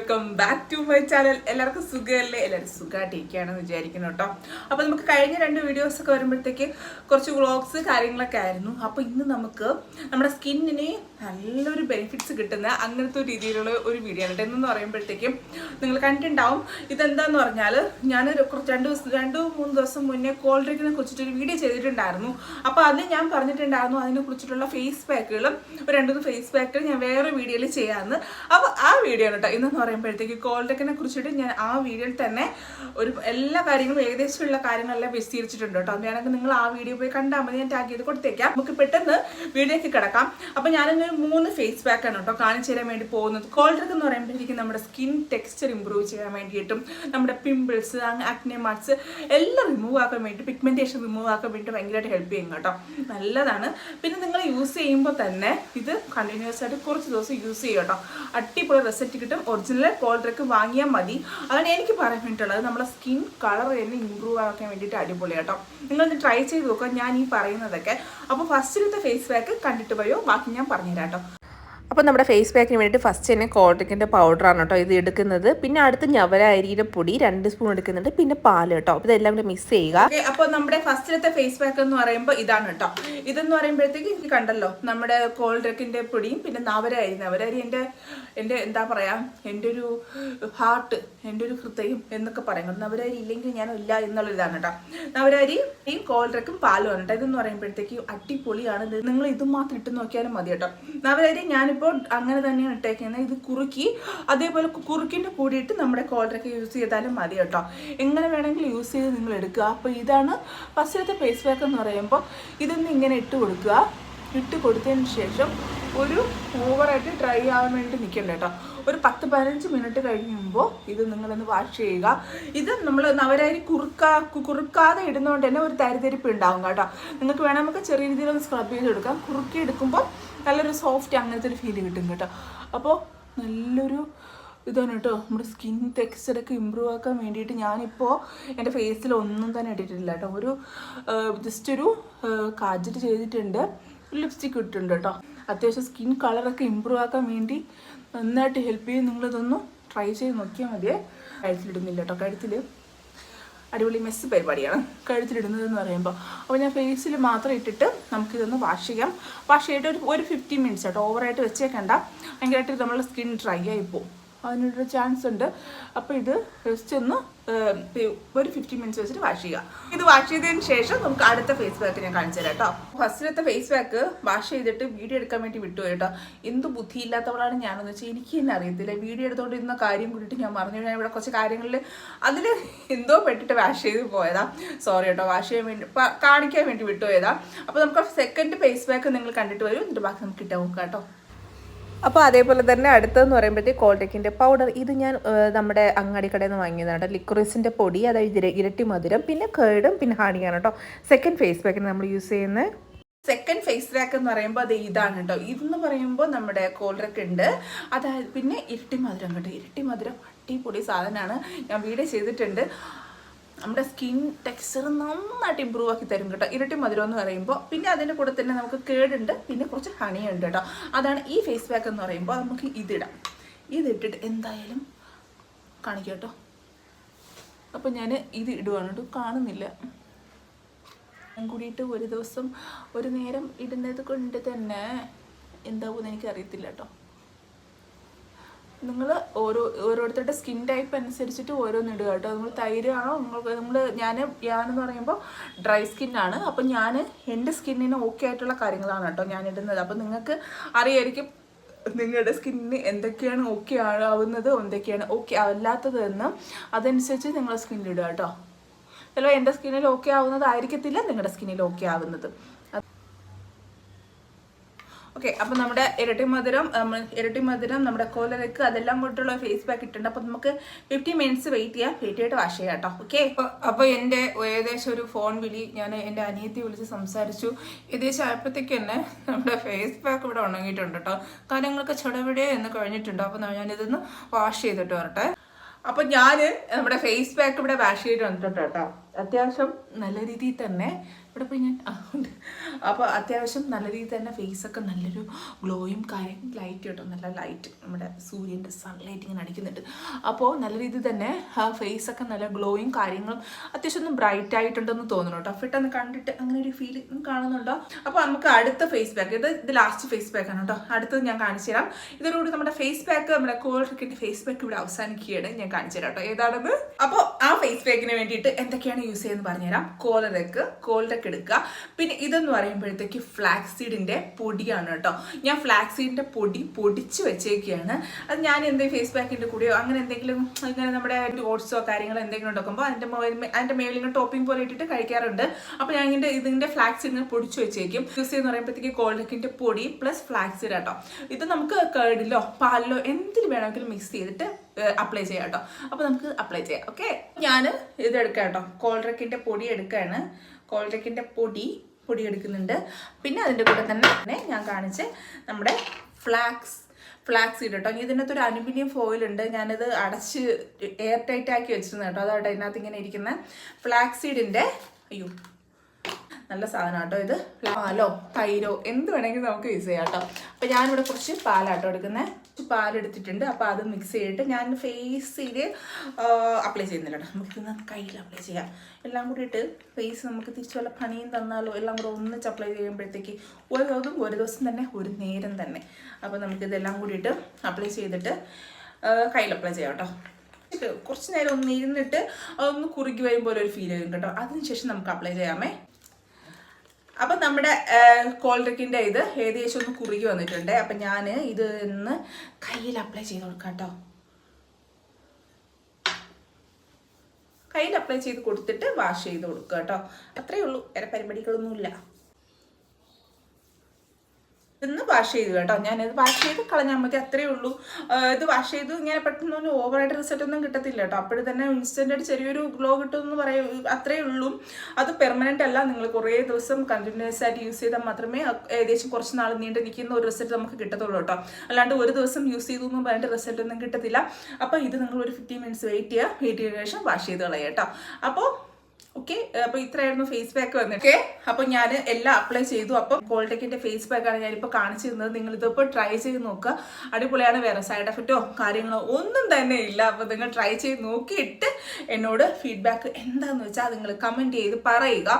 Welcome back to my channel എല്ലാവർക്കും സുഖമല്ലേ? എല്ലാവരും സുഖമായിട്ടിരിക്കുകയാണെന്ന് വിചാരിക്കുന്നു കേട്ടോ. അപ്പോൾ നമുക്ക് കഴിഞ്ഞ രണ്ട് വീഡിയോസ് ഒക്കെ വരുമ്പോഴത്തേക്ക് കുറച്ച് വ്ളോഗ്സ് കാര്യങ്ങളൊക്കെ ആയിരുന്നു. അപ്പോൾ ഇന്ന് നമുക്ക് നമ്മുടെ സ്കിന്നിന് നല്ലൊരു ബെനിഫിറ്റ്സ് കിട്ടുന്ന അങ്ങനത്തെ ഒരു രീതിയിലുള്ള ഒരു വീഡിയോ ആണ് ഇതെന്ന് പറയുമ്പോഴത്തേക്കും നിങ്ങൾ കണ്ടിട്ടുണ്ടാവും. ഇതെന്താന്ന് പറഞ്ഞാൽ ഞാൻ കുറച്ച് രണ്ട് ദിവസം രണ്ട് മൂന്ന് ദിവസം മുന്നേ കോൾഡ് ഡ്രിങ്കിനെ കുറിച്ചിട്ടൊരു വീഡിയോ ചെയ്തിട്ടുണ്ടായിരുന്നു. അപ്പോൾ അത് ഞാൻ പറഞ്ഞിട്ടുണ്ടായിരുന്നു. അതിനെ കുറിച്ചിട്ടുള്ള ഫേസ് പാക്കുകളും ഒരു രണ്ടു ഫേസ് പാക്കുകൾ ഞാൻ വേറെ വീഡിയോയിൽ ചെയ്യാമെന്ന്. അപ്പോൾ ആ വീഡിയോ ആണ് കേട്ടോ ഇന്നെന്ന് പറയുമ്പോഴത്തേക്ക് കോൾഡക്കിനെ കുറിച്ചിട്ട് ഞാൻ ആ വീഡിയോയിൽ തന്നെ ഒരു എല്ലാ കാര്യങ്ങളും ഏകദേശമുള്ള കാര്യങ്ങളെല്ലാം വിശദീകരിച്ചിട്ടുണ്ട് കേട്ടോ. ഞാനൊക്കെ നിങ്ങൾ ആ വീഡിയോ പോയി കണ്ടാൽ മതി. ഞാൻ ടാഗ് ചെയ്ത് കൊടുത്തേക്കാം. നമുക്ക് പെട്ടെന്ന് വീഡിയോയ്ക്ക് കിടക്കാം. അപ്പോൾ ഞാനൊരു മൂന്ന് ഫേസ് പാക്കാണ് കേട്ടോ കാണിച്ചു തരാൻ വേണ്ടി പോകുന്നത്. കോൾഡക്ക് എന്ന് പറയുമ്പോഴത്തേക്ക് നമ്മുടെ സ്കിൻ ടെക്സ്ചർ ഇമ്പ്രൂവ് ചെയ്യാൻ വേണ്ടിയിട്ടും നമ്മുടെ പിമ്പിൾസ് ആക്നെ മാർക്സ് എല്ലാം റിമൂവ് ആക്കാൻ വേണ്ടി പിഗ്മെന്റേഷൻ റിമൂവ് ആക്കാൻ വേണ്ടി ഭയങ്കരമായിട്ട് ഹെൽപ്പ് ചെയ്യും കേട്ടോ. നല്ലതാണ്. പിന്നെ നിങ്ങൾ യൂസ് ചെയ്യുമ്പോൾ തന്നെ ഇത് കണ്ടിന്യൂസ് ആയിട്ട് കുറച്ച് ദിവസം യൂസ് ചെയ്യും കേട്ടോ. അടിപൊളി റിസൾട്ട് കിട്ടും. ഒറിജിനൽ കോൾഡ് ഡ്രിങ്ക് വാങ്ങിയാൽ മതി. അതാണ് എനിക്ക് പറയാൻ വേണ്ടിയിട്ടുള്ളത്. നമ്മുടെ സ്കിൻ കളർ തന്നെ ഇമ്പ്രൂവ് ആക്കാൻ വേണ്ടിയിട്ട് അടിപൊളിയാട്ടോ നിങ്ങളൊന്ന് ട്രൈ ചെയ്ത് നോക്കുക. ഞാൻ ഈ പറയുന്നതൊക്കെ. അപ്പോൾ ഫസ്റ്റിലത്തെ ഫേസ് പാക്ക് കണ്ടിട്ട് പോയോ ബാക്കി ഞാൻ പറഞ്ഞുതരാം കേട്ടോ. അപ്പോൾ നമ്മുടെ ഫേസ് പാക്കിന് വേണ്ടിയിട്ട് ഫസ്റ്റ് തന്നെ കോട്ടക്കിന്റെ പൗഡറാണ് കേട്ടോ ഇത് എടുക്കുന്നത്. പിന്നെ അടുത്ത് ഞവര പൊടി രണ്ട് സ്പൂൺ എടുക്കുന്നുണ്ട്. പിന്നെ പാൽ കേട്ടോ ഇതെല്ലാം കൂടി മിക്സ് ചെയ്യുക. അപ്പോൾ നമ്മുടെ ഫസ്റ്റിലത്തെ ഫേസ് പാക്ക് എന്ന് പറയുമ്പോൾ ഇതാണ് കേട്ടോ ഇതെന്ന് പറയുമ്പോഴത്തേക്ക് എനിക്ക് കണ്ടല്ലോ നമ്മുടെ കോൾഡ്രക്കിന്റെ പൊടിയും പിന്നെ നവരായി നവരരി എന്റെ എന്റെ എന്താ പറയുക എന്റെ ഒരു ഹാർട്ട് എന്റെ ഒരു ഹൃദയം എന്നൊക്കെ പറയുന്നത്. നവരരി ഇല്ലെങ്കിൽ ഞാൻ ഇല്ല എന്നുള്ള ഇതാണ് കേട്ടോ കോൾഡ് ഡ്രിങ്കും പാലും ആണ് കേട്ടോ ഇതെന്ന് പറയുമ്പോഴത്തേക്ക് അടിപൊളിയാണ്. നിങ്ങൾ ഇത് മാത്രം ഇട്ട് നോക്കിയാലും മതി കേട്ടോ നവരരി ഞാനിപ്പോൾ അങ്ങനെ തന്നെയാണ് ഇട്ടേക്കുന്നത്. ഇത് കുറുക്കി അതേപോലെ കുറുക്കിന്റെ കൂടിയിട്ട് നമ്മുടെ കോളറൊക്കെ യൂസ് ചെയ്താലും മതി കേട്ടോ. എങ്ങനെ വേണമെങ്കിലും യൂസ് ചെയ്ത് നിങ്ങൾ എടുക്കുക. അപ്പോൾ ഇതാണ് ഫസ്റ്റത്തെ ഫേസ് പാക്ക് എന്ന് പറയുമ്പോൾ ഇതൊന്ന് ഇങ്ങനെ ഇട്ട് കൊടുക്കുക. ഇട്ട് കൊടുത്തതിന് ശേഷം ഒരു ഓവറായിട്ട് ഡ്രൈ ആവാൻ വേണ്ടി നിൽക്കണ്ട കേട്ടോ. ഒരു പത്ത് പതിനഞ്ച് മിനിറ്റ് കഴിയുമ്പോൾ ഇത് നിങ്ങളൊന്ന് വാഷ് ചെയ്യുക. ഇത് നമ്മൾ നവരാരി കുറുക്കാ കുറുക്കാതെ ഇടുന്നതുകൊണ്ട് തന്നെ ഒരു തരിതരിപ്പ് ഉണ്ടാവും കേട്ടോ. നിങ്ങൾക്ക് വേണമെങ്കിൽ നമുക്ക് ചെറിയ രീതിയിൽ ഒന്ന് സ്ക്രബ് ചെയ്തെടുക്കാം. കുറുക്കി എടുക്കുമ്പോൾ നല്ലൊരു സോഫ്റ്റ് അങ്ങനത്തെ ഒരു ഫീൽ കിട്ടും കേട്ടോ. അപ്പോൾ നല്ലൊരു ഇതാണ് കേട്ടോ. നമ്മുടെ സ്കിൻ ടെക്സ്ചറൊക്കെ ഇമ്പ്രൂവ് ആക്കാൻ വേണ്ടിയിട്ട് ഞാനിപ്പോൾ എന്റെ ഫേസിൽ ഒന്നും തന്നെ ഇട്ടിട്ടില്ല കേട്ടോ. ഒരു ജസ്റ്റ് ഒരു കാജറ്റ് ചെയ്തിട്ടുണ്ട്. ലിപ്സ്റ്റിക് ഇട്ടിട്ടുണ്ട് കേട്ടോ. അത്യാവശ്യം സ്കിൻ കളറൊക്കെ ഇമ്പ്രൂവ് ആക്കാൻ വേണ്ടി നന്നായിട്ട് ഹെൽപ്പ് ചെയ്യും. നിങ്ങളിതൊന്ന് ട്രൈ ചെയ്ത് നോക്കിയാൽ മതിയേ കഴുത്തിലിടുന്നില്ല കേട്ടോ കഴുത്തിൽ അടിപൊളി മെസ്സ് പരിപാടിയാണ്. കഴുത്തിലിടുന്നതെന്ന് പറയുമ്പോൾ അപ്പോൾ ഞാൻ ഫേസിൽ മാത്രം ഇട്ടിട്ട് നമുക്കിതൊന്ന് വാഷ് ചെയ്യാം. വാഷ് ചെയ്തിട്ട് ഒരു ഒരു ഫിഫ്റ്റീൻ മിനിറ്റ്സ് കേട്ടോ ഓവറായിട്ട് വെച്ചേക്കണ്ട. ഭയങ്കരമായിട്ട് നമ്മുടെ സ്കിൻ ഡ്രൈ ആയി പോകും അതിനൊരു ചാൻസ് ഉണ്ട്. അപ്പോൾ ഇത് ജസ്റ്റ് ഒന്ന് ഒരു ഫിഫ്റ്റീൻ മിനിറ്റ്സ് വെച്ചിട്ട് വാഷ് ചെയ്യുക. ഇത് വാഷ് ചെയ്തതിന് ശേഷം നമുക്ക് അടുത്ത ഫേസ് പാക്ക് ഞാൻ കാണിച്ചു തരാം കേട്ടോ. ഫസ്റ്റിലത്തെ ഫേസ് പാക്ക് വാഷ് ചെയ്തിട്ട് വീഡിയോ എടുക്കാൻ വേണ്ടി വിട്ടു കേട്ടോ. എന്ത് ബുദ്ധിയില്ലാത്തവളാണ് ഞാനെന്ന് വെച്ചാൽ എനിക്ക് തന്നെ അറിയത്തില്ല. വീഡിയോ എടുത്തുകൊണ്ടിരുന്ന കാര്യം കൂടിയിട്ട് ഞാൻ പറഞ്ഞു ഞാൻ ഇവിടെ കുറച്ച് കാര്യങ്ങളിൽ അതിൽ എന്തോ പെട്ടിട്ട് വാഷ് ചെയ്ത് പോയതാ. സോറി കേട്ടോ വാഷ് ചെയ്യാൻ വേണ്ടി കാണിക്കാൻ വേണ്ടി വിട്ടു വിട്ടുപോയതാ അപ്പോൾ നമുക്ക് സെക്കൻഡ് ഫേസ് പാക്ക് നിങ്ങൾ കണ്ടിട്ട് വരും. എന്നിട്ട് ബാക്കി നമുക്ക് ഇട്ടാൽ നോക്കാം കേട്ടോ. അപ്പോൾ അതേപോലെ തന്നെ അടുത്തതെന്ന് പറയുമ്പോഴത്തേക്ക് കോൾടെക്കിന്റെ പൗഡർ. ഇത് ഞാൻ നമ്മുടെ അങ്ങാടി കടയിൽ നിന്ന് വാങ്ങിയതാണ് ലിക്വറിസിന്റെ പൊടി അതായത് ഇരട്ടി മധുരം പിന്നെ കേടും പിന്നെ ഹാണിയാണ് കേട്ടോ. സെക്കൻഡ് ഫേസ് പാക്കിന് നമ്മൾ യൂസ് ചെയ്യുന്നത് സെക്കൻഡ് ഫേസ് പാക്ക് എന്ന് പറയുമ്പോൾ അത് ഇതാണ് കേട്ടോ. ഇതെന്ന് പറയുമ്പോൾ നമ്മുടെ കോൾഡ്രിക്ക് ഉണ്ട്. അതായത് പിന്നെ ഇരട്ടി മധുരം കേട്ടോ. ഇരട്ടി മധുരം അടിപൊളി സാധനമാണ്. ഞാൻ വീഡിയോ ചെയ്തിട്ടുണ്ട്. നമ്മുടെ സ്കിൻ ടെക്സ്ചർ നന്നായിട്ട് ഇമ്പ്രൂവ് ആക്കി തരും കേട്ടോ. ഇരട്ടി മധുരം എന്ന് പറയുമ്പോൾ പിന്നെ അതിന്റെ കൂടെ തന്നെ നമുക്ക് കേടുണ്ട്. പിന്നെ കുറച്ച് ഹണിയുണ്ട് കേട്ടോ. അതാണ് ഈ ഫേസ് പാക്ക് എന്ന് പറയുമ്പോൾ നമുക്ക് ഇതിടാം. ഇതിട്ടിട്ട് എന്തായാലും കാണിക്കാം കേട്ടോ. അപ്പം ഞാൻ ഇത് ഇടുവാണ്. കേട്ടോ കാണുന്നില്ല. കൂടിയിട്ട് ഒരു ദിവസം ഒരു നേരം ഇടുന്നത് കൊണ്ട് തന്നെ എന്താവും എനിക്കറിയത്തില്ല കേട്ടോ. നിങ്ങൾ ഓരോ ഓരോരുത്തരുടെ സ്കിൻ ടൈപ്പ് അനുസരിച്ചിട്ട് ഓരോന്ന് ഇടുക കേട്ടോ. നമ്മൾ തൈര് ആണോ നിങ്ങൾക്ക് നമ്മൾ ഞാൻ ഞാനെന്ന് പറയുമ്പോൾ ഡ്രൈ സ്കിന്നാണ് അപ്പം ഞാൻ എന്റെ സ്കിന്നിന് ഓക്കെ ആയിട്ടുള്ള കാര്യങ്ങളാണ് കേട്ടോ ഞാൻ ഇടുന്നത്. അപ്പം നിങ്ങൾക്ക് അറിയായിരിക്കും നിങ്ങളുടെ സ്കിന്നിന് എന്തൊക്കെയാണ് ഓക്കെ ആവുന്നത് എന്തൊക്കെയാണ് ഓക്കെ അല്ലാത്തത് എന്ന്. അതനുസരിച്ച് നിങ്ങളുടെ സ്കിന്നിൽ ഇടുക കേട്ടോ. ചിലപ്പോൾ എന്റെ സ്കിന്നിൽ ഓക്കെ ആവുന്നതായിരിക്കത്തില്ല നിങ്ങളുടെ സ്കിന്നിൽ ഓക്കെ ആവുന്നത്. ഓക്കെ അപ്പം നമ്മുടെ ഇരട്ടി മധുരം ഇരട്ടി മധുരം നമ്മുടെ കോലരക്ക് അതെല്ലാം കൊണ്ടുള്ള ഫേസ് പാക്ക് ഇട്ടുണ്ട്. അപ്പം നമുക്ക് ഫിഫ്റ്റി മിനിറ്റ്സ് വെയിറ്റ് ചെയ്യാം. വെയിറ്റ് ചെയ്തിട്ട് വാഷ് ചെയ്യാം കേട്ടോ. ഓക്കെ അപ്പോൾ എന്റെ ഏകദേശം ഒരു ഫോൺ വിളി ഞാൻ എന്റെ അനിയത്തി വിളിച്ച് സംസാരിച്ചു. ഏകദേശം ആയപ്പോഴത്തേക്ക് തന്നെ നമ്മുടെ ഫേസ് പാക്ക് ഇവിടെ ഉണങ്ങിയിട്ടുണ്ട് കേട്ടോ. കാര്യങ്ങളൊക്കെ ചെടവിടെ എന്ന് കഴിഞ്ഞിട്ടുണ്ട്. അപ്പോൾ ഞാനിതൊന്ന് വാഷ് ചെയ്തിട്ട് വരട്ടെ. അപ്പൊ ഞാൻ നമ്മുടെ ഫേസ് പാക്ക് ഇവിടെ വാഷ് ചെയ്തിട്ട് വന്നിട്ടുണ്ട് കേട്ടോ. അത്യാവശ്യം നല്ല രീതിയിൽ തന്നെ ഇവിടെ പോയി ഞാൻ അപ്പോൾ അത്യാവശ്യം നല്ല രീതിയിൽ തന്നെ ഫേസൊക്കെ നല്ലൊരു ഗ്ലോയും കാര്യം ലൈറ്റ് കേട്ടോ. നല്ല ലൈറ്റ് നമ്മുടെ സൂര്യന്റെ സൺലൈറ്റ് ഇങ്ങനെ അടിക്കുന്നുണ്ട്. അപ്പോൾ നല്ല രീതിയിൽ തന്നെ ഫേസൊക്കെ നല്ല ഗ്ലോയും കാര്യങ്ങളും അത്യാവശ്യം ഒന്ന് ബ്രൈറ്റ് ആയിട്ടുണ്ടെന്ന് തോന്നുന്നു കേട്ടോ. ഫിട്ടെന്ന് കണ്ടിട്ട് അങ്ങനെ ഒരു ഫീൽ കാണുന്നുണ്ടോ? അപ്പോൾ നമുക്ക് അടുത്ത ഫേസ് പാക്ക് ഇത് ഇത് ലാസ്റ്റ് ഫേസ് പാക്ക് ആണ് കേട്ടോ. അടുത്തത് ഞാൻ കാണിച്ചു തരാം. ഇതോടുകൂടി നമ്മുടെ ഫേസ് പാക്ക് നമ്മുടെ കോൾഡ്രിക്കിന്റെ ഫേസ് പാക്ക് ഇവിടെ അവസാനിക്കുകയാണ്. ഞാൻ കാണിച്ചു തരാം കേട്ടോ. ഏതാണെന്ന്? അപ്പോൾ ആ ഫേസ് പാക്കിന് വേണ്ടിയിട്ട് എന്തൊക്കെയാണ് യൂസ് ചെയ്യുന്നത് പറഞ്ഞുതരാം. കോലറക്ക് കോലറക്ക് എടുക്കുക. പിന്നെ ഇതെന്ന് പറയുമ്പോഴത്തേക്ക് ഫ്ലാക്സ് സീഡിന്റെ പൊടിയാണ് കേട്ടോ. ഞാൻ ഫ്ലാക്സ് സീഡിന്റെ പൊടി പൊടിച്ച് വെച്ചേക്കുകയാണ് അത് ഞാൻ എന്തെങ്കിലും ഫേസ് പാക്കിന്റെ കൂടെയോ അങ്ങനെ എന്തെങ്കിലും ഇങ്ങനെ നമ്മുടെ ഓട്സോ കാര്യങ്ങളോ എന്തെങ്കിലും ഉണ്ടാക്കുമ്പോൾ അതിന്റെ അതിന്റെ മേളിൽ ടോപ്പിംഗ് പോലെ ഇട്ടിട്ട് കഴിക്കാറുണ്ട്. അപ്പോൾ ഞാൻ ഇതിന്റെ ഇതിന്റെ ഫ്ലാക്സ് ഇങ്ങനെ പൊടിച്ച് വെച്ചേക്കും. യൂസ് ചെയ്യുന്ന പറയുമ്പോഴത്തേക്ക് കോൾഡക്കിന്റെ പൊടി പ്ലസ് ഫ്ലാക്സ് കേട്ടോ. ഇത് നമുക്ക് കേടിലോ പാലിലോ എന്തിൽ വേണമെങ്കിലും മിക്സ് ചെയ്തിട്ട് അപ്ലൈ ചെയ്യാം കേട്ടോ. അപ്പോൾ നമുക്ക് അപ്ലൈ ചെയ്യാം. ഓക്കെ ഞാൻ ഇത് എടുക്കാം കേട്ടോ. കോൾഡ്രക്കിന്റെ പൊടി എടുക്കുകയാണ് കോൾഡ്രക്കിന്റെ പൊടി പൊടി എടുക്കുന്നുണ്ട്. പിന്നെ അതിന്റെ കൂടെ തന്നെ ഞാൻ കാണിച്ച് നമ്മുടെ ഫ്ലാക്സ് ഫ്ലാക്സ് സീഡ് കേട്ടോ. ഇതിനകത്ത് ഒരു അലുമിനിയം ഫോയിൽ ഉണ്ട്. ഞാനത് അടച്ച് എയർ ടൈറ്റ് ആക്കി വെച്ചിരുന്നു കേട്ടോ. അതായിട്ട് അതിനകത്ത് ഇങ്ങനെ ഇരിക്കുന്ന. ഫ്ലാക്സ് സീഡിന്റെ അയ്യോ നല്ല സാധനം കേട്ടോ ഇത്. പാലോ തൈരോ എന്ത് വേണമെങ്കിലും നമുക്ക് യൂസ് ചെയ്യാം കേട്ടോ. അപ്പം ഞാനിവിടെ കുറച്ച് പാലാട്ടോ എടുക്കുന്നത് കുറച്ച് പാലെടുത്തിട്ടുണ്ട്. അപ്പോൾ അത് മിക്സ് ചെയ്തിട്ട് ഞാൻ ഫേസിൽ അപ്ലൈ ചെയ്യുന്നില്ല നമുക്കിന്ന് കയ്യിൽ അപ്ലൈ ചെയ്യാം. എല്ലാം കൂടിയിട്ട് ഫേസ് നമുക്ക് തിരിച്ച് വല്ല പണിയും തന്നാലോ എല്ലാം കൂടെ ഒന്നിച്ച് അപ്ലൈ ചെയ്യുമ്പോഴത്തേക്ക് ഒരു ദിവസം ഒരു ദിവസം തന്നെ ഒരു നേരം തന്നെ. അപ്പോൾ നമുക്കിതെല്ലാം കൂടിയിട്ട് അപ്ലൈ ചെയ്തിട്ട് കയ്യിൽ അപ്ലൈ ചെയ്യാം കേട്ടോ. കുറച്ച് നേരം ഒന്ന് ഇരുന്നിട്ട് ഒന്ന് കുറുകി വരുമ്പോൾ ഒരു ഫീൽ വരും കേട്ടോ. അതിനുശേഷം നമുക്ക് അപ്ലൈ ചെയ്യാമേ. അപ്പം നമ്മുടെ കോൾഡ്രിക്കിന്റെ ഇത് ഏകദേശം ഒന്ന് കുറുകി വന്നിട്ടുണ്ട്. അപ്പം ഞാൻ ഇത് ഇന്ന് കയ്യിൽ അപ്ലൈ ചെയ്ത് കൊടുക്കാം കേട്ടോ കയ്യിൽ അപ്ലൈ ചെയ്ത് കൊടുത്തിട്ട് വാഷ് ചെയ്ത് കൊടുക്കുക കേട്ടോ അത്രയേ ഉള്ളൂ. വേറെ പരിപാടികളൊന്നുമില്ല. ഇന്ന് വാഷ് ചെയ്തു കേട്ടോ. ഞാനിത് വാഷ് ചെയ്ത് കളഞ്ഞാൽ മതി അത്രയേ ഉള്ളൂ. ഇത് വാഷ് ചെയ്ത് ഇങ്ങനെ പെട്ടെന്ന് ഓവറായിട്ട് റിസൾട്ട് ഒന്നും കിട്ടത്തില്ല കേട്ടോ. അപ്പോഴും തന്നെ ഇൻസ്റ്റന്റ് ആയിട്ട് ചെറിയൊരു ഗ്ലോ കിട്ടുമെന്ന് പറയും അത്രയേ ഉള്ളൂ. അത് പെർമനന്റ് അല്ല നിങ്ങൾ കുറേ ദിവസം കണ്ടിന്യൂസ് ആയിട്ട് യൂസ് ചെയ്താൽ മാത്രമേ ഏകദേശം കുറച്ച് നാൾ നീണ്ടു നിൽക്കുന്ന ഒരു റിസൾട്ട് നമുക്ക് കിട്ടത്തുള്ളൂ കേട്ടോ. അല്ലാണ്ട് ഒരു ദിവസം യൂസ് ചെയ്തു എന്ന് പറഞ്ഞിട്ട് റിസൾട്ട് ഒന്നും കിട്ടത്തില്ല. അപ്പോൾ ഇത് നിങ്ങൾ ഒരു ഫിഫ്റ്റീൻ മിനിറ്റ്സ് വെയിറ്റ് ചെയ്യുക. വെയിറ്റ് ചെയ്തതിനു ശേഷം വാഷ് ചെയ്ത് കളയാം കേട്ടോ. അപ്പോൾ ഓക്കെ അപ്പൊ ഇത്രയായിരുന്നു ഫേസ് പാക്ക് വന്നിട്ട്. അപ്പൊ ഞാൻ എല്ലാം അപ്ലൈ ചെയ്തു. അപ്പം കോൾടെക്കിന്റെ ഫേസ് പാക്ക് ആണ് കാണിച്ചു കാണിച്ചിരുന്നത്. നിങ്ങൾ ഇതിപ്പോൾ ട്രൈ ചെയ്ത് നോക്കുക. അടിപൊളിയാണ് വേറെ സൈഡ് എഫക്റ്റോ കാര്യങ്ങളോ ഒന്നും തന്നെ ഇല്ല. അപ്പൊ നിങ്ങൾ ട്രൈ ചെയ്ത് നോക്കിയിട്ട് എന്നോട് ഫീഡ്ബാക്ക് എന്താന്ന് വെച്ചാൽ നിങ്ങൾ കമന്റ് ചെയ്ത് പറയുക.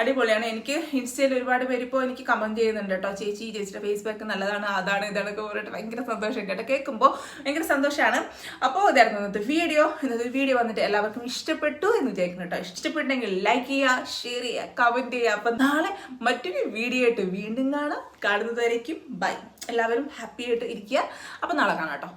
അടിപൊളിയാണ്. എനിക്ക് ഇൻസ്റ്റയിൽ ഒരുപാട് പേര് ഇപ്പോൾ എനിക്ക് കമന്റ് ചെയ്യുന്നുണ്ട് കേട്ടോ. ചേച്ചി ചേച്ചിയുടെ ഫേസ് പാക്ക് നല്ലതാണ് അതാണ് ഇതാണൊക്കെ പറഞ്ഞിട്ട് ഭയങ്കര സന്തോഷം കേട്ടോ. കേൾക്കുമ്പോൾ ഭയങ്കര സന്തോഷമാണ് അപ്പോൾ ഇതായിരുന്നു ഇന്നത്തെ വീഡിയോ ഇന്നത്തെ വീഡിയോ വന്നിട്ട് എല്ലാവർക്കും ഇഷ്ടപ്പെട്ടു എന്ന് വിചാരിക്കുന്നു കേട്ടോ. ഇഷ്ടപ്പെട്ടെങ്കിൽ ലൈക്ക് ചെയ്യുക ഷെയർ ചെയ്യുക കമന്റ് ചെയ്യുക. അപ്പം നാളെ മറ്റൊരു വീഡിയോ ആയിട്ട് വീണ്ടും കാണാം. കാണുന്നതായിരിക്കും ബൈ എല്ലാവരും ഹാപ്പി ആയിട്ട് ഇരിക്കുക. അപ്പം നാളെ കാണാം കേട്ടോ.